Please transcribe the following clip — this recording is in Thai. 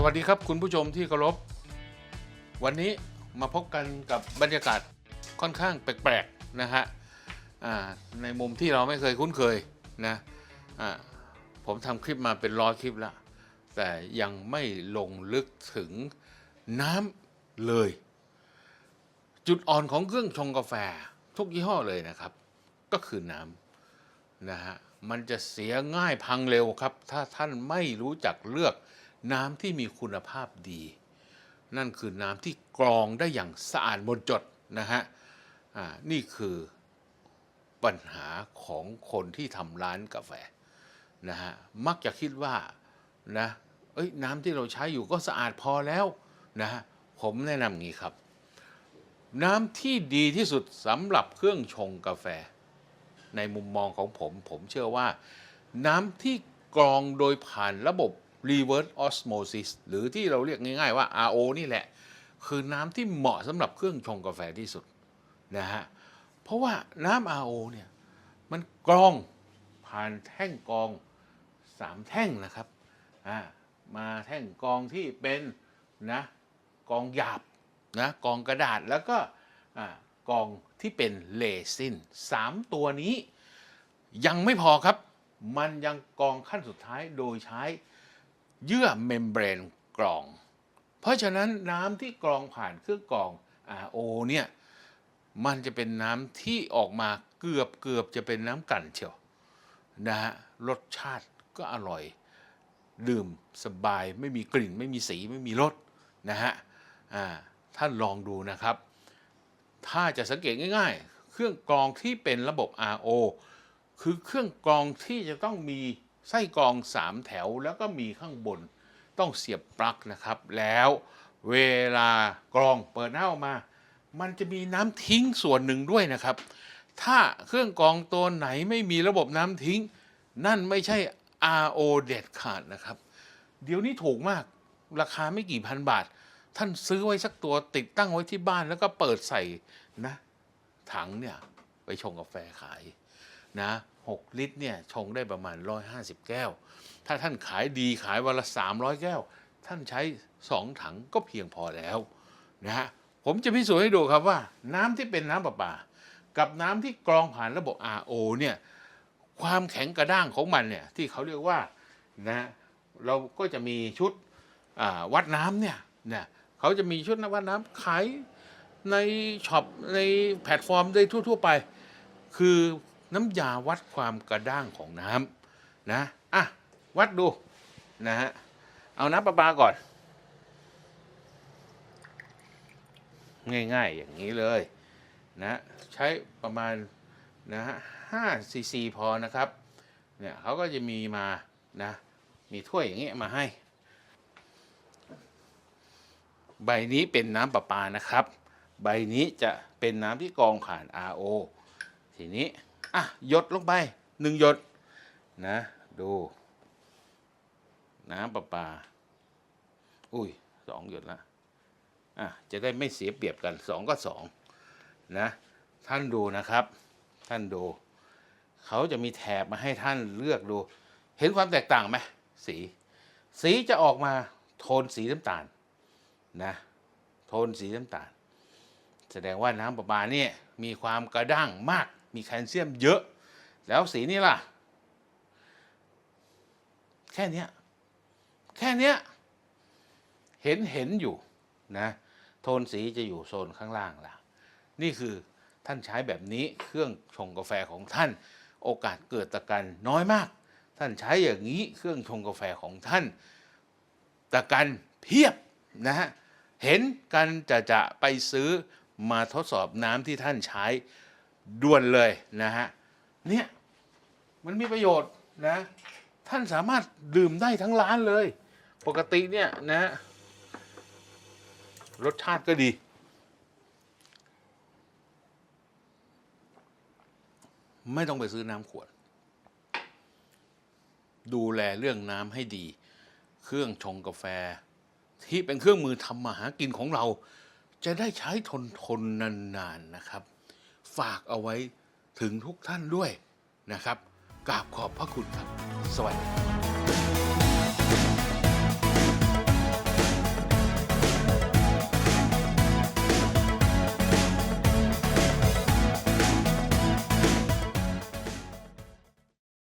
สวัสดีครับคุณผู้ชมที่เคารพ วันนี้มาพบกันกับบรรยากาศค่อนข้างแปลกๆนะฮะในมุมที่เราไม่เคยคุ้นเคยนะอ่าผมทำคลิปมาเป็นร้อยคลิปแล้ว แต่ยังไม่ลงลึกถึงน้ำเลย จุดอ่อนของเครื่องชงกาแฟทุกยี่ห้อเลยนะครับ ก็คือน้ำนะฮะมันจะเสียง่ายพังเร็วครับ ถ้าท่านไม่รู้จักเลือก น้ำที่มีคุณภาพดี นั่นคือน้ำที่กรองได้อย่างสะอาดหมดจดนะฮะนี่คือปัญหาของคนที่ทำร้านกาแฟนะฮะมักจะคิดว่านะเอ้ยน้ำที่เราใช้อยู่ก็สะอาดพอแล้วนะฮะผมแนะนำางนี้ครับ น้ำที่ดีที่สุดสำหรับเครื่องชงกาแฟ ในมุมมองของผม ผมเชื่อว่า น้ำที่กรองโดยผ่านระบบ reverse osmosis หรือที่เราเรียกง่าย ๆ ว่า RO นี่แหละ คือน้ำที่เหมาะสำหรับเครื่องชงกาแฟที่สุดนะฮะเพราะว่าน้ำ RO เนี่ยมันกรองผ่านแท่งกรองสามแท่งนะครับอ่ามาแท่งกรองที่เป็นนะกรองหยาบนะกรองกระดาษแล้วก็อ่ากรองที่เป็นเลซินสามตัวนี้ ยังไม่พอครับ มันยังกรองขั้นสุดท้ายโดยใช้ เยื่อเมมเบรนกรอง เพราะฉะนั้นน้ำที่กรองผ่านเครื่องกรอง RO เนี่ยมันจะเป็นน้ำที่ออกมาเกือบเกือบจะเป็นน้ำกลั่นเชียวนะฮะรสชาติก็อร่อย ดื่มสบายไม่มีกลิ่น ไม่มีสีไม่มีรสนะฮะท่านลองดูนะครับ ถ้าจะสังเกตง่าย ๆ เครื่องกรองที่เป็นระบบ RO คือเครื่องกรองที่จะต้องมี ไส้กรอง3แถวแล้วก็มีข้างบนต้องเสียบปลั๊กนะครับ แล้วเวลากรองเปิดหน้ามา มันจะมีน้ำทิ้งส่วนหนึ่งด้วยนะครับ ถ้าเครื่องกรองตัวไหนไม่มีระบบน้ำทิ้ง นั่นไม่ใช่ RO เด็ดขาดนะครับ เดี๋ยวนี้ถูกมากราคาไม่กี่พันบาท ท่านซื้อไว้สักตัวติดตั้งไว้ที่บ้านแล้วก็เปิดใส่นะ ถังเนี่ย ไปชงกาแฟขาย นะ6ลิตรเนี่ยชงได้ประมาณ 150 แก้ว ถ้าท่านขายดีขายวันละ 300 แก้ว ท่านใช้ 2 ถังก็เพียงพอแล้วนะฮะผมจะพิสูจน์ให้ดูครับว่าน้ำที่เป็นน้ำประปา กับน้ำที่กรองผ่านระบบ RO เนี่ยความแข็งกระด้างของมันเนี่ยที่เขาเรียกว่านะเราก็จะมีชุดวัดน้ำเนี่ยเนี่ยเขาจะมีชุดนวัดน้ำขายในช็อปในแพลตฟอร์มได้ทั่ว ๆ ไป คือ น้ำยาวัดความกระด้างของน้ำนะอะวัดดูนะฮะเอาน้ำประปาก่อน ง่ายๆอย่างนี้เลยนะใช้ประมาณนะฮะห้าซีซีพอนะครับเนี่ยเขาก็จะมีมานะมีถ้วยอย่างเงี้ยมาให้ ใบนี้เป็นน้ำประปานะครับ ใบนี้จะเป็นน้ำที่กรองผ่าน RO ทีนี้ อะหยดลงไปหนึ่งหยดนะ ดู น้ำประปา อุ้ยสองหยดละอะจะได้ไม่เสียเปรียบกันสองก็สองนะ ท่านดูนะครับ ท่านดู เขาจะมีแถบมาให้ท่านเลือกดู เห็นความแตกต่างไหมสี สีจะออกมาโทนสีน้ำตาลนะโทนสีน้ำตาล แสดงว่าน้ำประปาเนี่ยมีความกระด้างมาก มีแคลเซียมเยอะ แล้วสีนี่ล่ะ แค่นี้แค่นี้เห็นเห็นอยู่นะโทนสีจะอยู่โซนข้างล่างล่ะ นี่คือท่านใช้แบบนี้เครื่องชงกาแฟของท่าน โอกาสเกิดตะกันน้อยมาก ท่านใช้อย่างนี้เครื่องชงกาแฟของท่าน ตะกันเพียบนะฮะเห็นกันจะจะไปซื้อมาทดสอบน้ำที่ท่านใช้ ด่วนเลยนะฮะเนี่ยมันมีประโยชน์นะ ท่านสามารถดื่มได้ทั้งร้านเลย ปกติเนี่ยนะรสชาติก็ดี ไม่ต้องไปซื้อน้ำขวด ดูแลเรื่องน้ำให้ดี เครื่องชงกาแฟ ที่เป็นเครื่องมือทำมาหากินของเรา จะได้ใช้ทนทนนานๆนะครับ ฝากเอาไว้ถึงทุกท่านด้วยนะครับกราบขอบพระคุณครับ สวัสดี